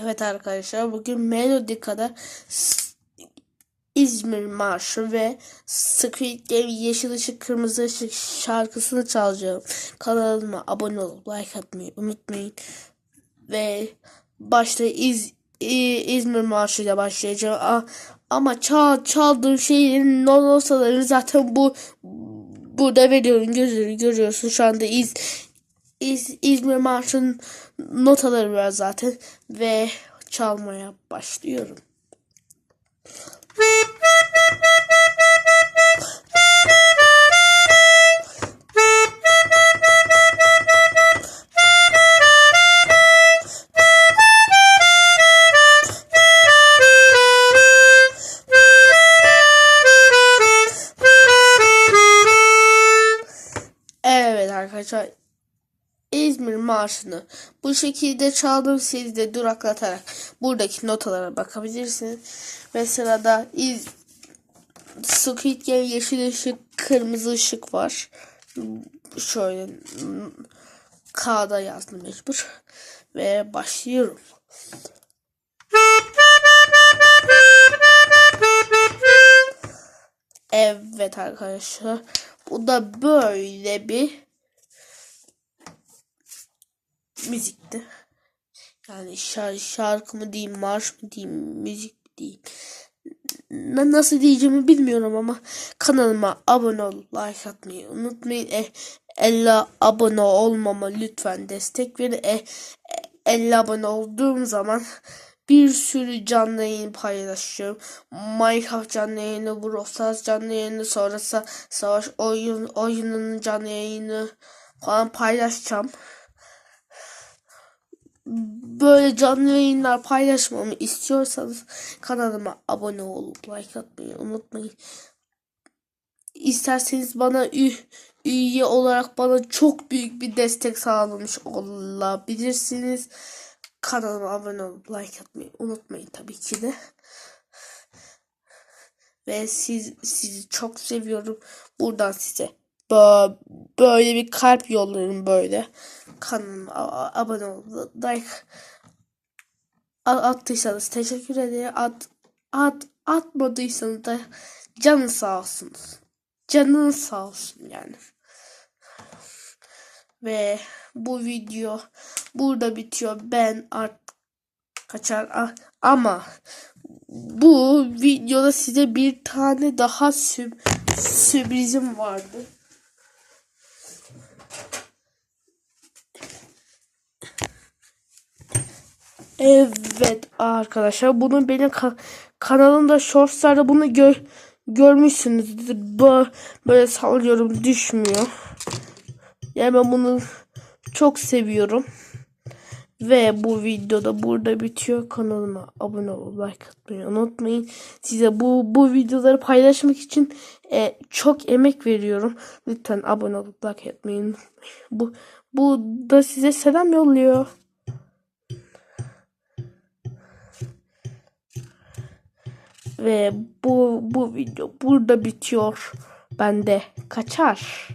Evet arkadaşlar bugün Melodika'da İzmir Marşı ve Squid Game Yeşil Işık Kırmızı Işık şarkısını çalacağım. Kanalıma abone olup like atmayı unutmayın. Ve başta İz, İzmir Marşı ile başlayacağım. Ama çal, çaldığım şeylerin notalarını zaten bu burada veriyorum. Gözünü görüyorsun şu anda İz, İz, İzmir Marşı'nın notaları var zaten ve çalmaya başlıyorum. Evet arkadaşlar İzmir Marşı'nı bu şekilde çaldım. Siz de duraklatarak buradaki notalara bakabilirsiniz. Mesela da İz Squid Game yeşil ışık, kırmızı ışık var. Şöyle K'da yazdım mecbur. Ve başlıyorum. Evet arkadaşlar. Bu da böyle bir müzikti. Yani şar şarkı mı diyeyim, marş mı diyeyim, müzik mi diyeyim. Na- nasıl diyeceğimi bilmiyorum ama kanalıma abone olup like atmayı unutmayın. E, 50 abone olmama lütfen destek verin. E, e, 50 abone olduğum zaman bir sürü canlı yayın paylaşıyorum. Minecraft canlı yayını, Brawl Stars canlı yayını, sonrası savaş oyun oyununun canlı yayını falan paylaşacağım böyle canlı yayınlar paylaşmamı istiyorsanız kanalıma abone olup like atmayı unutmayın. İsterseniz bana üye olarak bana çok büyük bir destek sağlamış olabilirsiniz. Kanalıma abone olup like atmayı unutmayın tabii ki de. Ve siz sizi çok seviyorum. Buradan size bö- böyle bir kalp yollarım böyle. Kanalıma abone olup like attıysanız teşekkür ederim. At, at, atmadıysanız da canın sağ olsun. Canın sağ olsun yani. Ve bu video burada bitiyor. Ben artık kaçar Ah, ama bu videoda size bir tane daha sü- sürprizim vardı. Evet arkadaşlar bunu benim ka- kanalımda shortslarda bunu gör görmüşsünüzdür. Bu böyle sallıyorum düşmüyor. Yani ben bunu çok seviyorum. Ve bu videoda burada bitiyor. Kanalıma abone olup like atmayı unutmayın. Size bu bu videoları paylaşmak için e, çok emek veriyorum. Lütfen abone olup like atmayı unutmayın. Bu bu da size selam yolluyor. Ve bu bu video burada bitiyor. Ben de kaçar.